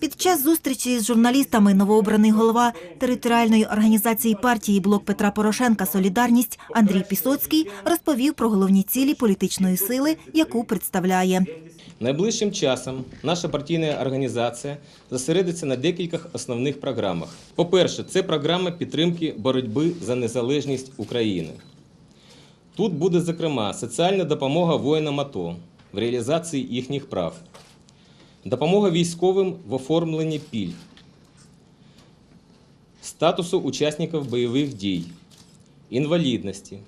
Під час зустрічі з журналістами новообраний голова територіальної організації партії «Блок Петра Порошенка Солідарність» Андрій Пісоцький розповів про головні цілі політичної сили, яку представляє. Найближчим часом наша партійна організація зосередиться на декількох основних програмах. По-перше, це програма підтримки боротьби за незалежність України. Тут буде, зокрема, соціальна допомога воїнам АТО в реалізації їхніх прав, допомога військовим в оформленні пільг, статусу учасників бойових дій, інвалідності,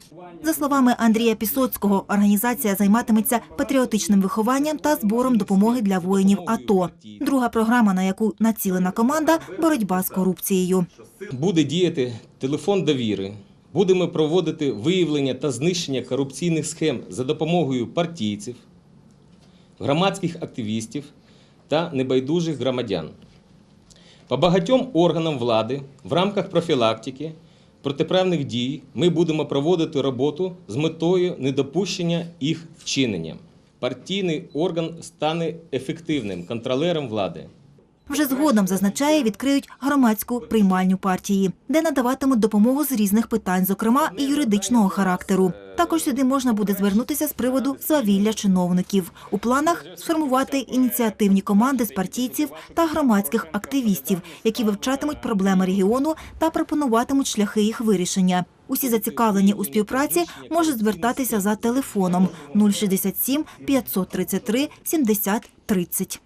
За словами Андрія Пісоцького, організація займатиметься патріотичним вихованням та збором допомоги для воїнів АТО. Друга програма, на яку націлена команда – боротьба з корупцією. Буде діяти телефон довіри. Будемо проводити виявлення та знищення корупційних схем за допомогою партійців, громадських активістів та небайдужих громадян. По багатьом органам влади в рамках профілактики протиправних дій ми будемо проводити роботу з метою недопущення їх вчинення. Партійний орган стане ефективним контролером влади. Вже згодом, зазначає, відкриють громадську приймальню партії, де надаватимуть допомогу з різних питань, зокрема і юридичного характеру. Також сюди можна буде звернутися з приводу свавілля чиновників. У планах сформувати ініціативні команди з партійців та громадських активістів, які вивчатимуть проблеми регіону та пропонуватимуть шляхи їх вирішення. Усі зацікавлені у співпраці можуть звертатися за телефоном 067 533 70 30.